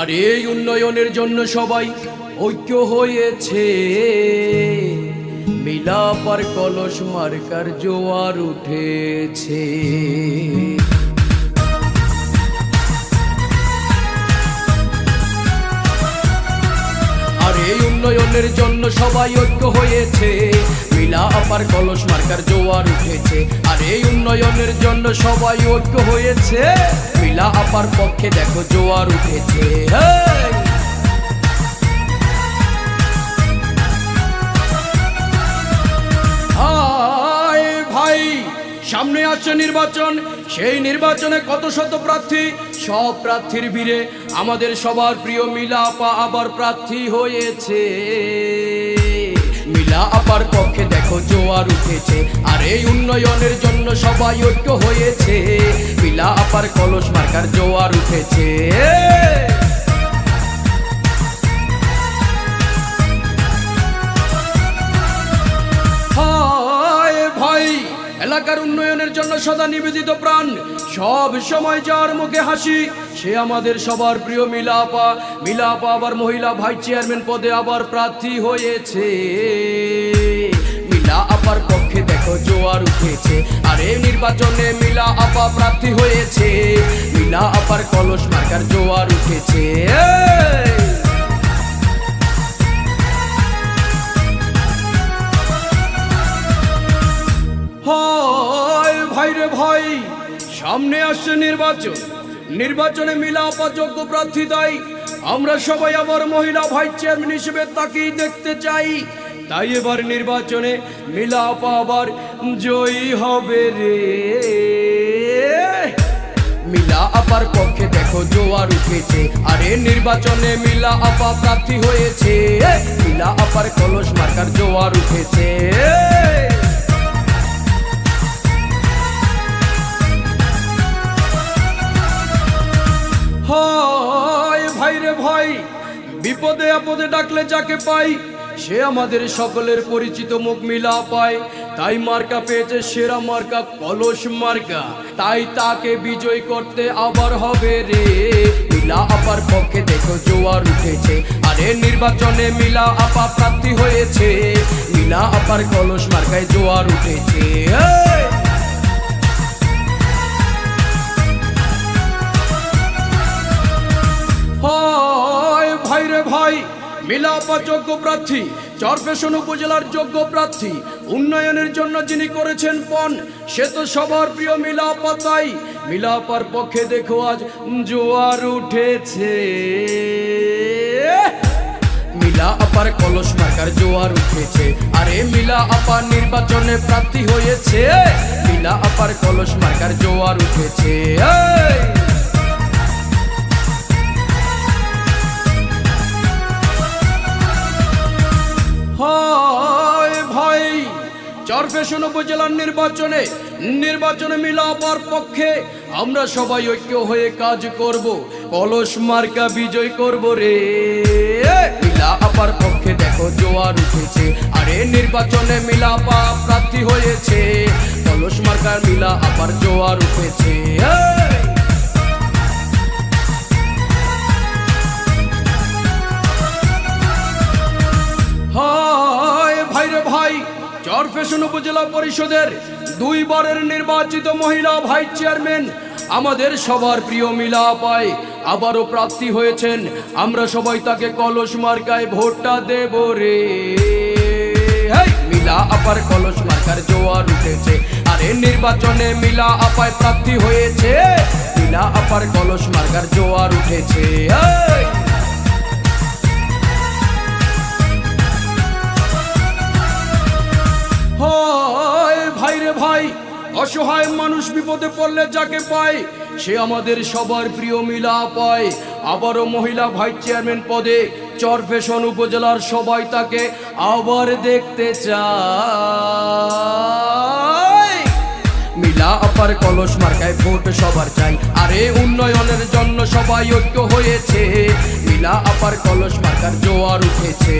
আর এই উন্নয়নের জন্য সবাই ঐক্য হয়েছে। মিলাপার কলস মার্কার জোয়ার উঠেছে। উন্নয়নের জন্য সবাই ঐক্য হয়েছে। মিলা আপার কলস মার্কার জোয়ার উঠেছে। আর এই উন্নয়নের জন্য সবাই ঐক্য হয়েছে। মিলা আপার পক্ষে দেখো জোয়ার উঠেছে! হায় সামনে আসছে নির্বাচন, সেই নির্বাচনে কত শত প্রার্থী? সব প্রার্থীর ভিড়ে আমাদের সবার প্রিয় মিলা আপা আবার প্রার্থী হয়েছে। মিলা আপার পক্ষে দেখো জোয়ার উঠেছে, আর এই উন্নয়নের জন্য সবাই ঐক্য হয়েছে। মিলা আপার কলস মার্কার জোয়ার উঠেছে। এলাকার উন্নয়নের জন্য সদা নিবেদিত প্রাণ। সব সময় যার মুখে হাসি, সে আমাদের সবার প্রিয় মিলাপা। মিলাপা আবার মহিলা ভাইস চেয়ারম্যান পদে আবার প্রার্থী হয়েছে। মিলা আপার পক্ষে দেখো জোয়ার উঠেছে। আর এই নির্বাচনে মিলা আপা প্রার্থী হয়েছে। মিলা আপার কলস মার্কার জোয়ার উঠেছে। ভাই রে ভাই সামনে আসছে নির্বাচন। নির্বাচনে মিলাপা যোগ্য প্রার্থী তাই আমরা সবাই আবার মহিলা ভাইস চেয়ারম্যান হিসেবে তাকেই দেখতে চাই। তাই এবার নির্বাচনে মিলাপা আবার জয়ী হবে রে। মিলা আপার পক্ষে দেখো জোয়ার উঠেছে। আর নির্বাচনে মিলা আপা প্রার্থী হয়েছে। মিলা আপার কলস মার্কার জোয়ার উঠেছে। ভাই রে ভাই, বিপদে আপদে ডাকলে যাকে পাই, সে আমাদের সকলের পরিচিত মুখ মিলা পায়। তাই মার্কা পেয়েছে সেরা মার্কা, কলস মার্কা। তাই তাকে বিজয় করতে আবার হবে রে। মিলা আপার পক্ষে দেখো জোয়ার উঠেছে, আরে নির্বাচনে মিলা আপা প্রার্থী হয়েছে। মিলা আপার কলস মার্কায় জোয়ার উঠেছে। রে মিলাপা যোগ্য প্রার্থী, চরফেশন উপজেলার যোগ্য প্রার্থী, উন্নয়নের জন্য যিনি করেছেন পণ, সে তো সবার প্রিয় মিলাপা তাই মিলাপার পক্ষে দেখো আজ জোয়ার উঠেছে। মিলা আপার কলস মার্কার জোয়ার উঠেছে। আরে মিলা আপা নির্বাচনে প্রার্থী হয়েছে। মিলা আপার কলস মার্কার জোয়ার উঠেছে। চরফেশন উপজেলার নির্বাচনে নির্বাচনে মিলাবার পক্ষে আমরা সবাই ঐক্য হয়ে কাজ করব। কলস মার্কা বিজয় করব রে। মিলা আপার পক্ষে দেখো জোয়ার উঠেছে। আরে নির্বাচনে মিলা মিলাপা প্রার্থী হয়েছে। কলস মার্কার মিলা আপার জোয়ার উঠেছে। চরফেশন উপজেলা পরিষদের দুইবারের নির্বাচিত মহিলা ভাইস চেয়ারম্যান। আমাদের সবার প্রিয় মিলা পায় আবারও প্রাপ্তি হয়েছেন। আমরা সবাই তাকে কলস মার্কায় ভোটটা দেব রে। মিলা আপার কলস মার্কার জোয়ার উঠেছে। আরে নির্বাচনে মিলা আপায় প্রাপ্তি হয়েছে। মিলা আপার কলস মার্কার জোয়ার উঠেছে। অসহায় মানুষ বিপদে পড়লে যাকে পায়, সে আমাদের সবার প্রিয় মিলা পায়। আবারও মহিলা ভাইস চেয়ারম্যান পদে চরফেশন উপজেলার সবাই তাকে আবার দেখতে চায়। মিলা আপার কলস মার্কায় ভোট সবার চাই। আরে, উন্নয়নের জন্য সবাই ঐক্য হয়েছে। মিলা আপার কলস মার্কার জোয়ার উঠেছে!